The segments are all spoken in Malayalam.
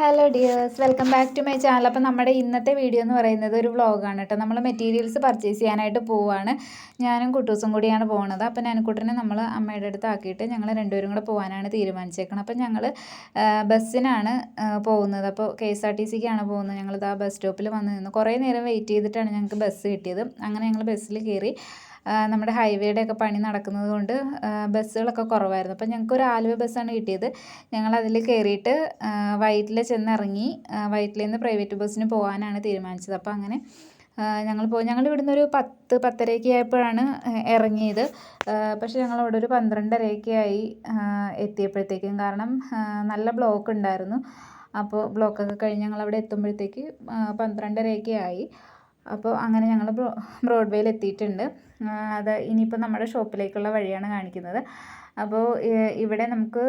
Hello dears welcome back to my channel അപ്പോൾ നമ്മുടെ ഇന്നത്തെ വീഡിയോ എന്ന് പറയുന്നത് ഒരു വ്ളോഗാണ് കേട്ടോ. നമ്മൾ മെറ്റീരിയൽസ് പർച്ചേസ് ചെയ്യാനായിട്ട് പോവാണ്. ഞാനും കുട്ടൂസും കൂടിയാണ് പോകുന്നത് അപ്പോൾ ഞാനക്കുട്ടനെ നമ്മൾ അമ്മയുടെ അടുത്ത് ആക്കിയിട്ട് ഞങ്ങൾ രണ്ടുപേരും കൂടെ പോകാനാണ് തീരുമാനിച്ചേക്കുന്നത് അപ്പോൾ ഞങ്ങൾ ബസ്സിനാണ് പോകുന്നത്. അപ്പോൾ കെ എസ് ആർ ടി സിക്കാണ് പോകുന്നത്. ഞങ്ങളിത് ആ ബസ് സ്റ്റോപ്പിൽ വന്ന് നിന്ന് കുറേ നേരം വെയിറ്റ് ചെയ്തിട്ടാണ് ഞങ്ങൾക്ക് ബസ് കിട്ടിയത്. അങ്ങനെ ഞങ്ങൾ ബസ്സിൽ കയറി നമ്മുടെ ഹൈവേയുടെ ഒക്കെ പണി നടക്കുന്നത് കൊണ്ട് ബസ്സുകളൊക്കെ കുറവായിരുന്നു. അപ്പം ഞങ്ങൾക്ക് ഒരു ആലുവ ബസ്സാണ് കിട്ടിയത്. ഞങ്ങൾ അതിൽ കയറിയിട്ട് വൈറ്റിൽ ചെന്നിറങ്ങി വൈറ്റിൽ നിന്ന് പ്രൈവറ്റ് ബസ്സിന് പോകാനാണ് തീരുമാനിച്ചത്. അപ്പോൾ അങ്ങനെ ഞങ്ങൾ പോയി ഞങ്ങൾ ഇവിടുന്ന് ഒരു പത്ത് പത്തരയൊക്കെ ആയപ്പോഴാണ് ഇറങ്ങിയത്. പക്ഷേ ഞങ്ങൾ അവിടെ ഒരു പന്ത്രണ്ടരയൊക്കെ ആയി എത്തിയപ്പോഴത്തേക്കും. കാരണം നല്ല ബ്ലോക്ക് ഉണ്ടായിരുന്നു. അപ്പോൾ ബ്ലോക്കൊക്കെ കഴിഞ്ഞ് ഞങ്ങൾ അവിടെ എത്തുമ്പോഴത്തേക്ക് പന്ത്രണ്ടരയൊക്കെ ആയി. അപ്പോൾ അങ്ങനെ ഞങ്ങൾ ബ്രോഡ്വേയിൽ എത്തിയിട്ടുണ്ട് അത് ഇനിയിപ്പോൾ നമ്മുടെ ഷോപ്പിലേക്കുള്ള വഴിയാണ് കാണിക്കുന്നത്. അപ്പോൾ ഇവിടെ നമുക്ക്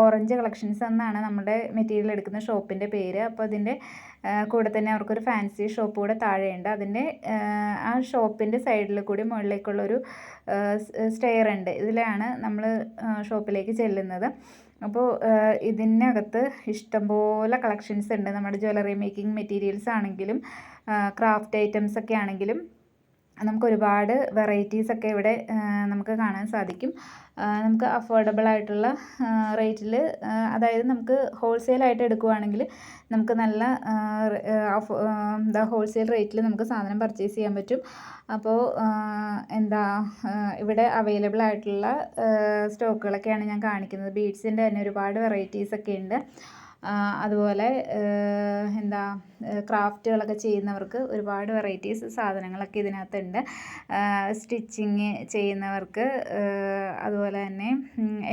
ഓറഞ്ച് കളക്ഷൻസ് എന്നാണ് നമ്മുടെ മെറ്റീരിയൽ എടുക്കുന്ന ഷോപ്പിന്റെ പേര്. അപ്പോൾ അതിന്റെ കൂടെ തന്നെ അവർക്കൊരു ഫാൻസി ഷോപ്പ് കൂടെ താഴെയുണ്ട്. അതിന്റെ ആ ഷോപ്പിന്റെ സൈഡിൽ കൂടി മുകളിലേക്കുള്ളൊരു സ്റ്റെയർ ഉണ്ട്. ഇതിലാണ് നമ്മൾ ഷോപ്പിലേക്ക് ചെല്ലുന്നത്. അപ്പോൾ ഇതിനകത്ത് ഇഷ്ടംപോലെ കളക്ഷൻസ് ഉണ്ട്. നമ്മുടെ ജ്വല്ലറി മേക്കിംഗ് മെറ്റീരിയൽസ് ആണെങ്കിലും ക്രാഫ്റ്റ് ഐറ്റംസ് ഒക്കെ ആണെങ്കിലും നമുക്ക് ഒരുപാട് വെറൈറ്റീസ് ഒക്കെ ഇവിടെ നമുക്ക് കാണാൻ സാധിക്കും. നമുക്ക് അഫോർഡബിൾ ആയിട്ടുള്ള റേറ്റിൽ അതായത് നമുക്ക് ഹോൾസെയിൽ ആയിട്ട് എടുക്കുവാണെങ്കിൽ നമുക്ക് നല്ല എന്താ ഹോൾസെയിൽ റേറ്റിൽ നമുക്ക് സാധനം പർച്ചേസ് ചെയ്യാൻ പറ്റും. അപ്പോൾ എന്താ ഇവിടെ അവൈലബിൾ ആയിട്ടുള്ള സ്റ്റോക്കുകളൊക്കെയാണ് ഞാൻ കാണിക്കുന്നത്. ബീഡ്സിന്റെ തന്നെ ഒരുപാട് വെറൈറ്റീസ് ഒക്കെ ഉണ്ട്. അതുപോലെ എന്താ ക്രാഫ്റ്റുകളൊക്കെ ചെയ്യുന്നവർക്ക് ഒരുപാട് വെറൈറ്റീസ് സാധനങ്ങളൊക്കെ ഇതിനകത്തുണ്ട്. സ്റ്റിച്ചിങ് ചെയ്യുന്നവർക്ക് അതുപോലെ തന്നെ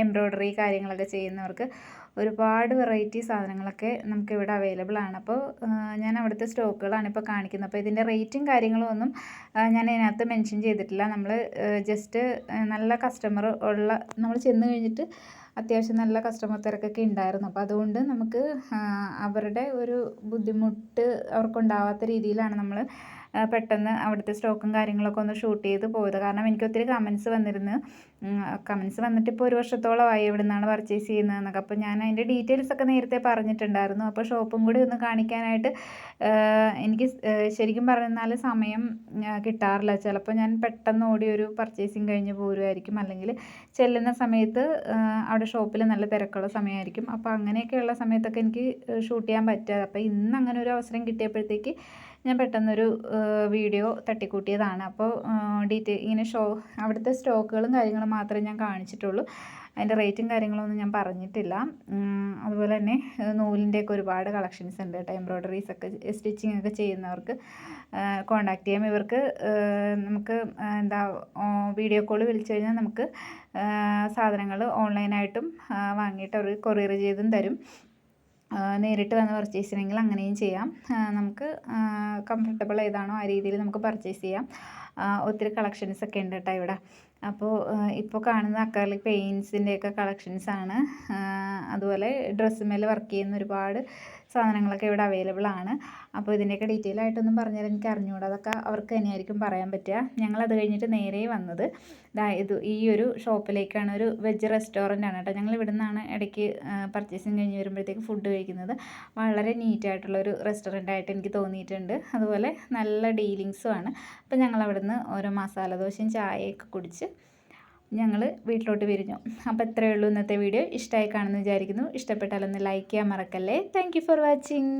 എംബ്രോയ്ഡറി കാര്യങ്ങളൊക്കെ ചെയ്യുന്നവർക്ക് ഒരുപാട് വെറൈറ്റി സാധനങ്ങളൊക്കെ നമുക്ക് ഇവിടെ അവൈലബിൾ ആണ്. അപ്പോൾ ഞാൻ അവിടുത്തെ സ്റ്റോക്കുകളാണ് ഇപ്പോൾ കാണിക്കുന്നത്. അപ്പോൾ ഇതിന്റെ റേറ്റും കാര്യങ്ങളും ഒന്നും ഞാൻ ഇതിനകത്ത് മെൻഷൻ ചെയ്തിട്ടില്ല. നമ്മൾ ജസ്റ്റ് നല്ല കസ്റ്റമർ ഉള്ള നമ്മൾ ചെന്ന് കഴിഞ്ഞിട്ട് അത്യാവശ്യം നല്ല കസ്റ്റമർ തിരക്കൊക്കെ ഉണ്ടായിരുന്നു. അപ്പോൾ അതുകൊണ്ട് നമുക്ക് അവരുടെ ഒരു ബുദ്ധിമുട്ട് അവർക്കുണ്ടാവാത്ത രീതിയിലാണ് നമ്മൾ പെട്ടെന്ന് അവിടുത്തെ സ്റ്റോക്കും കാര്യങ്ങളൊക്കെ ഒന്ന് ഷൂട്ട് ചെയ്ത് പോയത്. കാരണം എനിക്ക് ഒത്തിരി കമൻസ് വന്നിരുന്നു. കമൻസ് വന്നിട്ട് ഇപ്പോൾ ഒരു വർഷത്തോളമായി എവിടെ നിന്നാണ് പർച്ചേസ് ചെയ്യുന്നതെന്നൊക്കെ അപ്പോൾ ഞാൻ അതിന്റെ ഡീറ്റെയിൽസ് ഒക്കെ നേരത്തെ പറഞ്ഞിട്ടുണ്ടായിരുന്നു. അപ്പോൾ ഷോപ്പും കൂടി ഒന്ന് കാണിക്കാനായിട്ട് എനിക്ക് ശരിക്കും പറഞ്ഞാൽ സമയം കിട്ടാറില്ല. ചിലപ്പോൾ ഞാൻ പെട്ടെന്ന് ഓടി ഒരു പർച്ചേസിങ് കഴിഞ്ഞ് പോരുമായിരിക്കും അല്ലെങ്കിൽ ചെല്ലുന്ന സമയത്ത് അവിടെ ഷോപ്പിൽ നല്ല തിരക്കുള്ള സമയമായിരിക്കും. അപ്പോൾ അങ്ങനെയൊക്കെയുള്ള സമയത്തൊക്കെ എനിക്ക് ഷൂട്ട് ചെയ്യാൻ പറ്റാതെ അപ്പോൾ ഇന്ന് അങ്ങനെ ഒരു അവസരം കിട്ടിയപ്പോഴത്തേക്ക് ഞാൻ പെട്ടെന്നൊരു വീഡിയോ തട്ടിക്കൂട്ടിയതാണ്. അപ്പോൾ ഡീറ്റെയിൽ ഇങ്ങനെ ഷോ അവിടുത്തെ സ്റ്റോക്കുകളും കാര്യങ്ങളും മാത്രമേ ഞാൻ കാണിച്ചിട്ടുള്ളൂ. അതിന്റെ റേറ്റും കാര്യങ്ങളൊന്നും ഞാൻ പറഞ്ഞിട്ടില്ല. അതുപോലെ തന്നെ നൂലിന്റെയൊക്കെ ഒരുപാട് കളക്ഷൻസ് ഉണ്ട് കേട്ടോ. എംബ്രോയ്ഡറീസ് ഒക്കെ സ്റ്റിച്ചിങ് ഒക്കെ ചെയ്യുന്നവർക്ക് കോണ്ടാക്ട് ചെയ്യാം. ഇവർക്ക് നമുക്ക് എന്താ വീഡിയോ കോൾ വിളിച്ചു കഴിഞ്ഞാൽ നമുക്ക് സാധനങ്ങൾ ഓൺലൈനായിട്ടും വാങ്ങിയിട്ട് അവർ കൊറിയർ ചെയ്തും തരും. നേരിട്ട് വന്ന് പർച്ചേസ് ചെയ്യണമെങ്കിൽ അങ്ങനെയും ചെയ്യാം. നമുക്ക് കംഫർട്ടബിൾ ഏതാണോ ആ രീതിയിൽ നമുക്ക് പർച്ചേസ് ചെയ്യാം. ഒത്തിരി കളക്ഷൻസ് ഒക്കെ ഉണ്ട് കേട്ടോ ഇവിടെ. അപ്പോൾ ഇപ്പോൾ കാണുന്ന അക്കാലിക് പെയിൻസിന്റെയൊക്കെ കളക്ഷൻസാണ് അതുപോലെ ഡ്രസ്സുമേൽ വർക്ക് ചെയ്യുന്ന ഒരുപാട് സാധനങ്ങളൊക്കെ ഇവിടെ അവൈലബിൾ ആണ്. അപ്പോൾ ഇതിന്റെയൊക്കെ ഡീറ്റെയിൽ ആയിട്ടൊന്നും പറഞ്ഞാൽ എനിക്ക് അറിഞ്ഞുകൂടാ. അതൊക്കെ അവർക്ക് തന്നെയായിരിക്കും പറയാൻ പറ്റുക. ഞങ്ങളത് കഴിഞ്ഞിട്ട് നേരെ വന്നത് ഇത് ഈ ഒരു ഷോപ്പിലേക്കാണ് ഒരു വെജ് റെസ്റ്റോറന്റ് ആണ് കേട്ടോ. ഞങ്ങൾ ഇവിടെ നിന്നാണ് ഇടയ്ക്ക് പർച്ചേസിങ് കഴിഞ്ഞ് വരുമ്പോഴത്തേക്ക് ഫുഡ് കഴിക്കുന്നത്. വളരെ നീറ്റായിട്ടുള്ള ഒരു റെസ്റ്റോറന്റ് ആയിട്ട് എനിക്ക് തോന്നിയിട്ടുണ്ട്. അതുപോലെ നല്ല ഡീലിങ്സും ആണ്. അപ്പോൾ ഞങ്ങൾ അവിടെ നിന്ന് ഓരോ മസാല ദോശയും ചായയൊക്കെ കുടിച്ച് ഞങ്ങൾ വീട്ടിലോട്ട് പിരിഞ്ഞു അപ്പോൾ ഇത്രയേ ഉള്ളൂ ഇന്നത്തെ വീഡിയോ. ഇഷ്ടമായി കാണുമെന്ന് വിചാരിക്കുന്നു. ഇഷ്ടപ്പെട്ടാലൊന്ന് ലൈക്ക് ചെയ്യാൻ മറക്കല്ലേ. Thank for watching